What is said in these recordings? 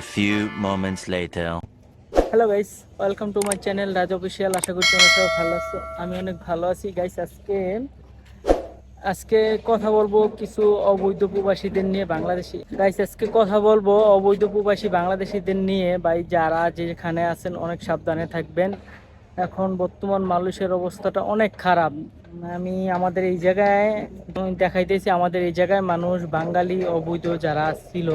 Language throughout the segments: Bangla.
Few moments later. Hello guys welcome to my channel Raj official আশা করছি তোমরা সবাই ভালো আছো। আমি অনেক ভালো আছি গাইস আজকে। আজকে কথা বলব কিছু অবৈধ প্রবাসীদের নিয়ে বাংলাদেশি। গাইস আজকে কথা বলব অবৈধ প্রবাসী বাংলাদেশিদের নিয়ে। ভাই, যারা যেখানে আছেন, অনেক সাবধানে থাকবেন। এখন বর্তমান মানুষের অবস্থাটা অনেক খারাপ। আমি আমাদের এই জায়গায় দেখাইতেছি, আমাদের এই জায়গায় মানুষ বাঙালি, অবৈধ যারা ছিল,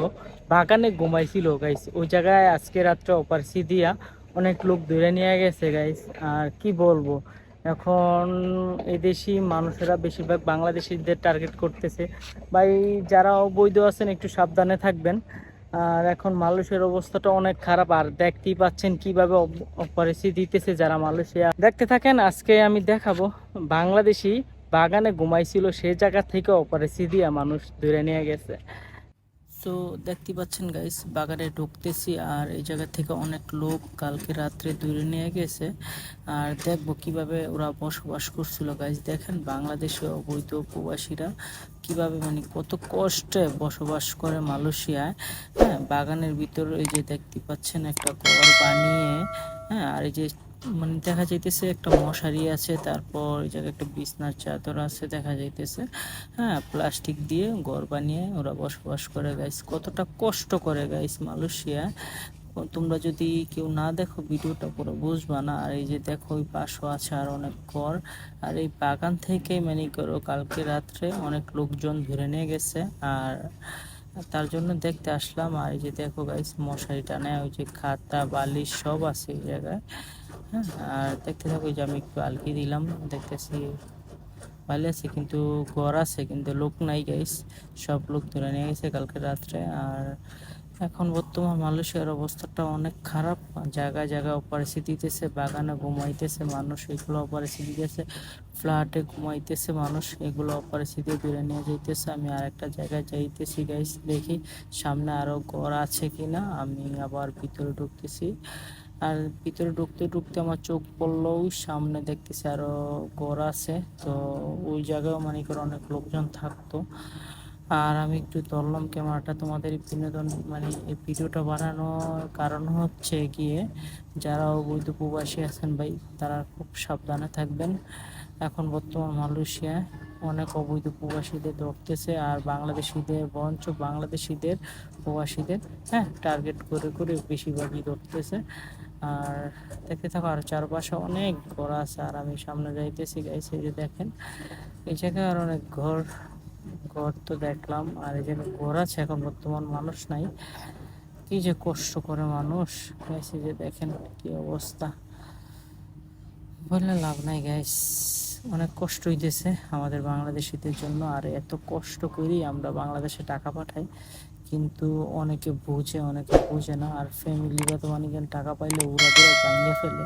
বাগানে ঘুমাইছিল গাইস ওই জায়গায় আজকে রাত্রে অপারসি দিয়া অনেক লোক ধরে নিয়ে গেছে গাইস আর কি বলব? এখন এই দেশি মানুষেরা বেশিরভাগ বাংলাদেশিদের টার্গেট করতেছে। ভাই, যারা অবৈধ আছেন, একটু সাবধানে থাকবেন। আর এখন মালয়েশিয়ার অবস্থাটা অনেক খারাপ, আর দেখতেই পাচ্ছেন কীভাবে পরিস্থিতি দিতেছে যারা মালয়েশিয়া। দেখতে থাকেন, আজকে আমি দেখাবো, বাংলাদেশি বাগানে ঘুমাইছিল সে জায়গা থেকে অপরিস্থিতি মানুষ ধরে নিয়ে গেছে। তো দেখতে পাচ্ছেন গাইস বাগানে ঢুকতেছি আর এই জায়গা থেকে অনেক লোক কালকে রাত্রে দূরে নিয়ে গেছে। আর দেখব কীভাবে ওরা বসবাস করছিল গাইস দেখেন বাংলাদেশে অবৈধ প্রবাসীরা কীভাবে মানে কত কষ্টে বসবাস করে মালয়েশিয়ায়। হ্যাঁ বাগানের ভিতরে এই যে দেখতে পাচ্ছেন একটা ঘর বানিয়ে হ্যাঁ আর এই যে মানে দেখা যাইতেছে একটা মশারি আছে, তারপর এই জায়গায় একটা বিছনার চাদর আছে দেখা যাইতেছে। হ্যাঁ প্লাস্টিক দিয়ে ঘর বানিয়ে ওরা বসবাস করে গাইস কতটা কষ্ট করে গাইস মালয়েশিয়া। তোমরা যদি কেউ না দেখো ভিডিওটা পুরো বুঝবা না। আর এই যে দেখো, ওই পাশও আছে আর অনেক ঘর। আর এই বাগান থেকে মানে করো, কালকে রাত্রে অনেক লোকজন ধরে নিয়ে গেছে। আর তার জন্য দেখতে আসলাম। আর এই যে দেখো গাইস মশারি টানে ওই যে খাতা, বালিশ সব আছে এই জায়গায়। হ্যাঁ আর দেখতে থাকো যে আমি একটু আলকি দিলাম, দেখতেছি ভালো আছে, কিন্তু ঘর আছে, কিন্তু লোক নাই গাইস সব লোক তুলে নিয়ে গেছে কালকে রাত্রে, আর এখন বর্তমান মালয়েশিয়ার অবস্থাটা অনেক খারাপ, জায়গায় জায়গায় অপারেসি দিতেছে, বাগানে ঘুমাইতেছে মানুষ, এগুলো অপারেসি দিতেছে ফ্ল্যাটে ঘুমাইতেছে মানুষ, এগুলো অপারেসি দিয়ে দূরে নিয়ে যাইতেছে, আমি আর একটা জায়গায় যাইতেছি গাইস দেখি সামনে আরও ঘর আছে কিনা, আমি আবার ভিতরে ঢুকতেছি। আর ভিতরে ঢুকতে ঢুকতে আমার চোখ পড়ল সামনে দেখতেছি আরও ঘর আছে। তো ওই জায়গায় মানে করে অনেক লোকজন থাকতো। আর আমি একটু ধরলাম ক্যামেরাটা তোমাদের বিনোদন মানে এই ভিডিওটা বানানোর কারণ হচ্ছে গিয়ে যারা অবৈধ প্রবাসী আছেন ভাই, তারা খুব সাবধানে থাকবেন। এখন বর্তমান মালয়েশিয়ায় অনেক অবৈধ প্রবাসীদের ধরতেছে আর বাংলাদেশিদের বঞ্চ বাংলাদেশিদের প্রবাসীদের হ্যাঁ টার্গেট করে করে বেশিরভাগই ধরতেছে। আর দেখতে থাকো, আর চারপাশে অনেক ঘর আছে আর আমি সামনে যাইতেছি গাইছে যে দেখেন। এই জায়গায় আর অনেক ঘর ঘর তো দেখলাম, আর এই জায়গায় ঘর আছে, এখন বর্তমান মানুষ নাই। কি যে কষ্ট করে মানুষ গাইছে যে দেখেন কি অবস্থা। বললে লাভ নাই গাইস অনেক কষ্ট হইতেছে আমাদের বাংলাদেশিদের জন্য, আর এত কষ্ট করেই আমরা বাংলাদেশে টাকা পাঠাই। কিন্তু অনেকে বুঝে অনেকে বুঝে না। আর ফ্যামিলিরা তো অনেক টাকা পাইলে ওরা তোরা ভাঙিয়ে ফেলে।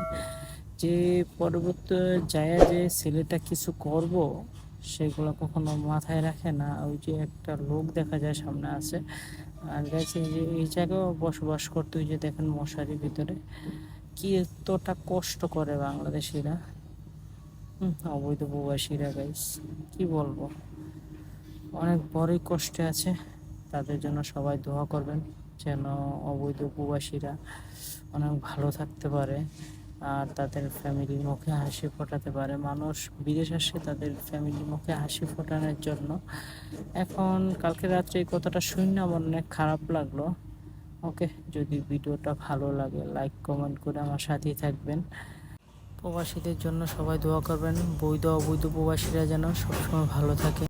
যে পরবর্তী যায় যে ছেলেটা কিছু করব, সেগুলো কখনো মাথায় রাখে না। ওই যে একটা লোক দেখা যায় সামনে আছে। আর গেছে যে এই জায়গায় বসবাস করতে ওই যে দেখেন মশারির ভিতরে, কি এতটা কষ্ট করে বাংলাদেশিরা। অবৈধ প্রবাসীরা গাইস কি বলব? অনেক বড়ই কষ্টে আছে, তাদের জন্য সবাই দোয়া করবেন যেন অবৈধ প্রবাসীরা অনেক ভালো থাকতে পারে আর তাদের ফ্যামিলির মুখে হাসি ফোটাতে পারে। মানুষ বিদেশ আসে, তাদের ফ্যামিলির মুখে হাসি ফোটানোর জন্য। এখন কালকে রাত্রে এই কথাটা শুনে আমার অনেক খারাপ লাগল। ওকে যদি ভিডিওটা ভালো লাগে লাইক কমেন্ট করে আমার সাথেই থাকবেন। প্রবাসীদের জন্য সবাই দোয়া করবেন। বৈধ অবৈধ প্রবাসীরা যেন সবসময় ভালো থাকে।